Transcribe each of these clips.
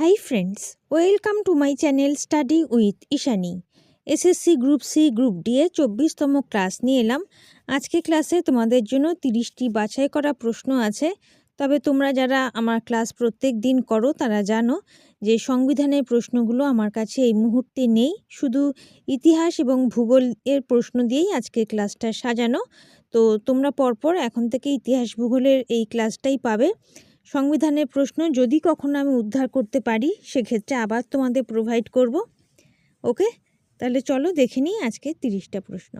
Hi friends welcome to my channel study with Ishani SSC group C group D এ চব্বিশতম class নিয়ে এলাম। আজকে ক্লাসে তোমাদের জন্য তিরিশটি বাছাই করা প্রশ্ন আছে। তবে তোমরা যারা আমার ক্লাস প্রত্যেক দিন করো, তারা জানো যে সংবিধানের প্রশ্নগুলো আমার কাছে এই মুহূর্তে নেই। শুধু ইতিহাস এবং ভূগোল এর প্রশ্ন দিয়েই আজকে ক্লাসটা সাজানো। তো তোমরা পরপর এখন থেকে ইতিহাস, ভূগোলের এই ক্লাসটাই পাবে। সংবিধানের প্রশ্ন যদি কখনো আমি উদ্ধার করতে পারি, সেক্ষেত্রে আবার তোমাদের প্রোভাইড করব। ওকে তাহলে চলো দেখে নিই আজকে তিরিশটা প্রশ্ন।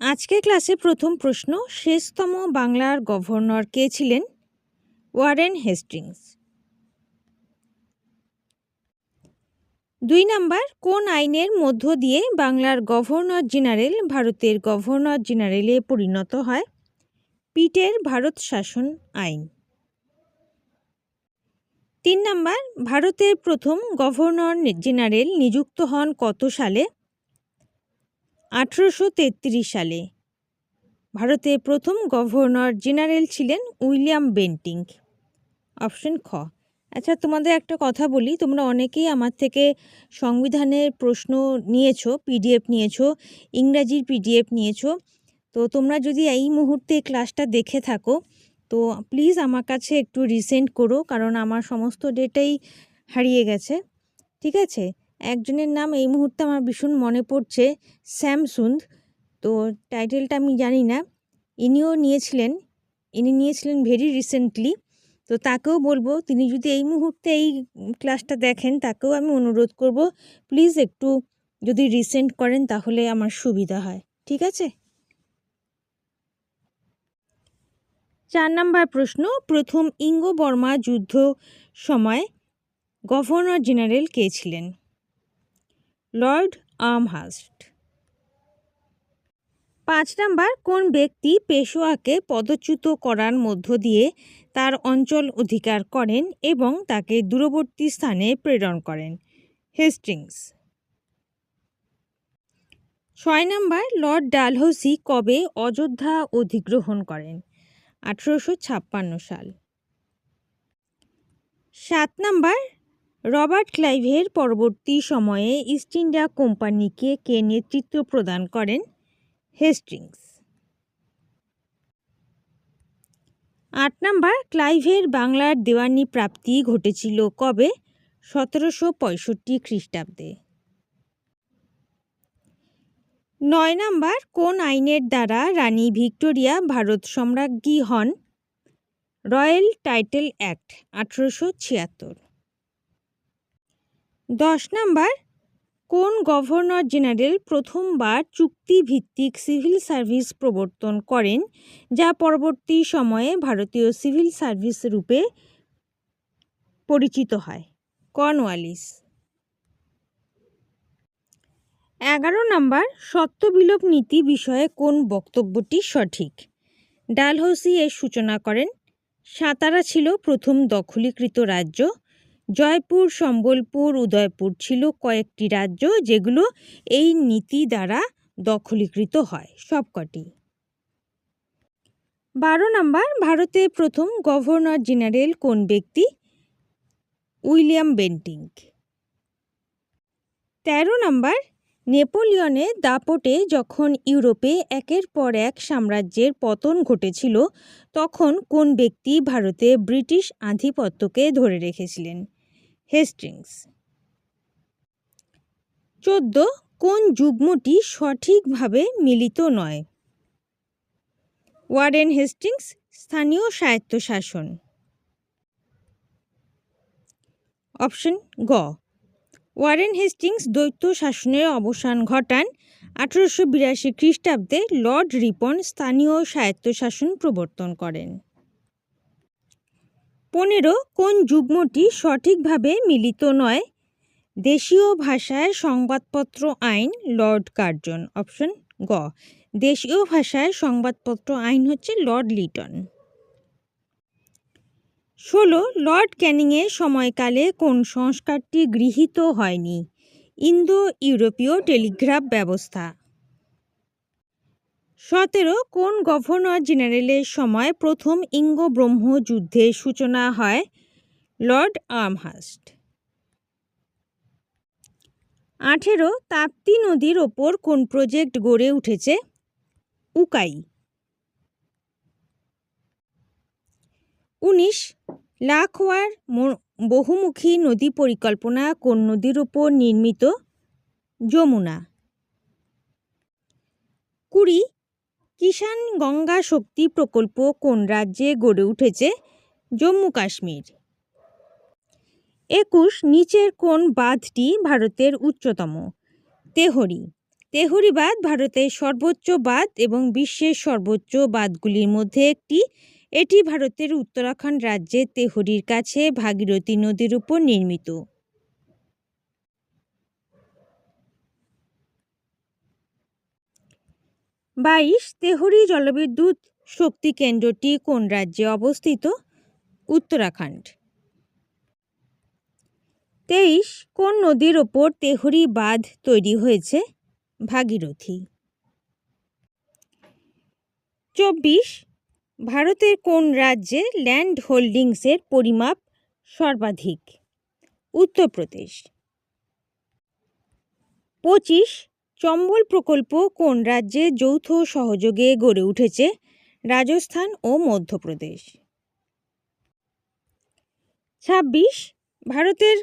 আজকে ক্লাসে প্রথম প্রশ্ন, শেষতম বাংলার গভর্নর কে ছিলেন? ওয়ারেন হেস্টিংস দুই নাম্বার, কোন আইনের মধ্য দিয়ে বাংলার গভর্নর জেনারেল ভারতের গভর্নর জেনারেলে পরিণত হয়? পিটের ভারত শাসন আইন। তিন নাম্বার, ভারতের প্রথম গভর্নর জেনারেল নিযুক্ত হন কত সালে? আঠেরোশো তেত্রিশ সালে। ভারতের প্রথম গভর্নর জেনারেল ছিলেন উইলিয়াম বেন্টিং অপশন খ। আচ্ছা তোমাদের একটা কথা বলি, তোমরা অনেকেই আমার থেকে সংবিধানের প্রশ্ন নিয়েছো, পিডিএফ নিয়েছো, ইংরাজির পিডিএফ নিয়েছো, তো তোমরা যদি এই মুহূর্তে ক্লাসটা দেখে থাকো তো প্লিজ আমার কাছে একটু রিসেন্ট করো, কারণ আমার সমস্ত ডেটাই হারিয়ে গেছে, ঠিক আছে? একজনের নাম এই মুহূর্তে আমার ভীষণ মনে পড়ছে, স্যামসুন্দ, তো টাইটেলটা আমি জানি না। ইনিও নিয়েছিলেন, ইনি নিয়েছিলেন ভেরি রিসেন্টলি তো তাকেও বলব, তিনি যদি এই মুহূর্তে এই ক্লাসটা দেখেন, তাকেও আমি অনুরোধ করব প্লিজ একটু যদি রিসেন্ট করেন, তাহলে আমার সুবিধা হয়, ঠিক আছে? চার নম্বর প্রশ্ন, প্রথম ইঙ্গ বর্মা যুদ্ধ সময় গভর্নর জেনারেল কে ছিলেন? Lord Amherst. পাঁচ নাম্বার, কোন ব্যক্তি পেশোয়াকে পদচ্যুত করার মধ্য দিয়ে তার অঞ্চল অধিকার করেন এবং তাকে দূরবর্তী স্থানে প্রেরণ করেন? হেস্টিংস। ছয় নাম্বার, লর্ড ডালহৌসি কবে অযোধ্যা অধিগ্রহণ করেন? আঠেরোশো ছাপ্পান্ন সাল। সাত নাম্বার, রবার্ট ক্লাইভের পরবর্তী সময়ে ইস্ট ইন্ডিয়া কোম্পানিকে কে নেতৃত্ব প্রদান করেন? হেস্টিংস। আট নাম্বার, ক্লাইভের বাংলার দেওয়ানি প্রাপ্তি ঘটেছিল কবে? সতেরোশো পঁয়ষট্টি খ্রিস্টাব্দে। নয় নাম্বার, কোন আইনের দ্বারা রানী ভিক্টোরিয়া ভারত সম্রাজ্ঞী হন? রয়্যাল টাইটেল অ্যাক্ট, আঠেরোশো ছিয়াত্তর। দশ নাম্বার, কোন গভর্নর জেনারেল প্রথমবার চুক্তিভিত্তিক সিভিল সার্ভিস প্রবর্তন করেন, যা পরবর্তী সময়ে ভারতীয় সিভিল সার্ভিস রূপে পরিচিত হয়? কর্নওয়ালিস। এগারো নম্বর, সত্যবিলোপ নীতি বিষয়ে কোন বক্তব্যটি সঠিক? ডালহৌসি এর সূচনা করেন, সাতারা ছিল প্রথম দখলীকৃত রাজ্য, জয়পুর, সম্বলপুর, উদয়পুর ছিল কয়েকটি রাজ্য যেগুলো এই নীতি দ্বারা দখলীকৃত হয়, সবকটি। বারো নম্বর ভারতের প্রথম গভর্নর জেনারেল কোন ব্যক্তি? উইলিয়াম বেন্টিং তেরো নম্বর নেপোলিয়নের দাপটে যখন ইউরোপে একের পর এক সাম্রাজ্যের পতন ঘটেছিল, তখন কোন ব্যক্তি ভারতে ব্রিটিশ আধিপত্যকে ধরে রেখেছিলেন? হেস্টিংস। চোদ্দ, কোন যুগ্মটি সঠিকভাবে মিলিত নয়? ওয়ারেন হেস্টিংস, স্থানীয় স্বায়ত্তশাসন। অপশন গ ওয়ারেন হেস্টিংস দ্বৈত শাসনের অবসান ঘটান আঠারোশো বিরাশি খ্রিস্টাব্দে লর্ড রিপন স্থানীয় স্বায়ত্তশাসন প্রবর্তন করেন। পনেরো, কোন যুগ্মটি সঠিকভাবে মিলিত নয়? দেশীয় ভাষায় সংবাদপত্র আইন, লর্ড কার্জন, অপশন গ। দেশীয় ভাষায় সংবাদপত্র আইন হচ্ছে লর্ড লিটন। ষোলো, লর্ড ক্যানিংয়ের সময়কালে কোন সংস্কারটি গৃহীত হয়নি? ইন্দো ইউরোপীয় টেলিগ্রাফ ব্যবস্থা। সতেরো, কোন গভর্নর জেনারেলের সময় প্রথম ইঙ্গ ব্রহ্ম যুদ্ধের সূচনা হয়? Lord Amherst. আঠেরো, তাপ্তি নদীর ওপর কোন প্রজেক্ট গড়ে উঠেছে? উকাই। উনিশ, লাখওয়ার বহুমুখী নদী পরিকল্পনা কোন নদীর উপর নির্মিত? যমুনা। কুড়ি, কিষাণ গঙ্গা শক্তি প্রকল্প কোন রাজ্যে গড়ে উঠেছে? জম্মু কাশ্মীর। একুশ, নিচের কোন বাঁধটি ভারতের উচ্চতম? তেহরি। তেহরি বাঁধ ভারতের সর্বোচ্চ বাঁধ এবং বিশ্বের সর্বোচ্চ বাঁধগুলির মধ্যে একটি। এটি ভারতের উত্তরাখণ্ড রাজ্যের তেহরির কাছে ভাগীরথী নদীর উপর নির্মিত। বাইশ, তেহরি জলবিদ্যুৎ শক্তি কেন্দ্রটি কোন রাজ্যে অবস্থিত? উত্তরাখণ্ড। তেইশ, কোন নদীর ওপর তেহরি বাঁধ তৈরি হয়েছে? ভাগীরথী। চব্বিশ ভারতের কোন রাজ্যে ল্যান্ড হোল্ডিংসের পরিমাপ সর্বাধিক? উত্তরপ্রদেশ। পঁচিশ, চম্বল প্রকল্প কোন রাজ্যে যৌথ সহযোগে গড়ে উঠেছে? রাজস্থান ও মধ্যপ্রদেশ। ছাব্বিশ, ভারতের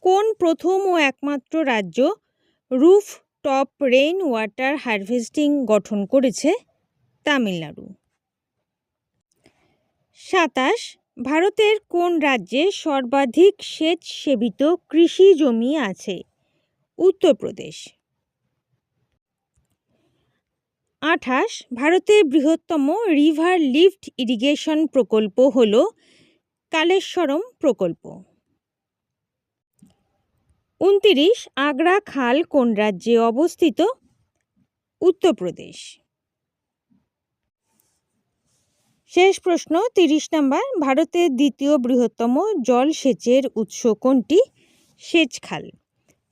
কোন প্রথম ও একমাত্র রাজ্য roof top rain water harvesting গঠন করেছে? তামিলনাড়ু। সাতাশ, ভারতের কোন রাজ্যে সর্বাধিক সেচ সেবিত কৃষি জমি আছে? উত্তরপ্রদেশ। আঠাশ, ভারতের বৃহত্তম রিভার লিফট ইরিগেশন প্রকল্প হল কালেশ্বরম প্রকল্প। উনতিরিশ, আগ্রা খাল কোন রাজ্যে অবস্থিত? উত্তরপ্রদেশ। শেষ প্রশ্ন, তিরিশ নাম্বার, ভারতের দ্বিতীয় বৃহত্তম জল সেচের উৎস কোনটি? সেচ খাল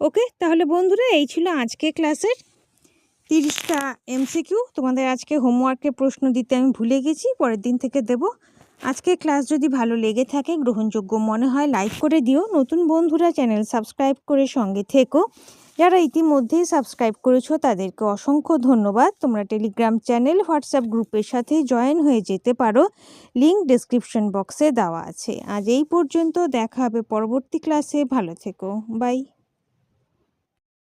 ওকে, তাহলে বন্ধুরা, এই ছিল আজকে ক্লাসের তিরিশটা এমসিকিউ। তোমাদের আজকে হোমওয়ার্কের প্রশ্ন দিতে আমি ভুলে গেছি, পরের দিন থেকে দেব। আজকে ক্লাস যদি ভালো লেগে থাকে, গ্রহণযোগ্য মনে হয়, লাইক করে দিও। নতুন বন্ধুরা, চ্যানেল সাবস্ক্রাইব করে সঙ্গে থেকো। যারা ইতিমধ্যেই সাবস্ক্রাইব করেছ, তাদেরকে অসংখ্য ধন্যবাদ। তোমরা টেলিগ্রাম চ্যানেল হোয়াটসঅ্যাপ গ্রুপের সাথে জয়েন হয়ে যেতে পারো। লিঙ্ক ডিসক্রিপশন বক্সে দেওয়া আছে। আজ এই পর্যন্ত দেখা হবে পরবর্তী ক্লাসে ভালো থেকো। বাই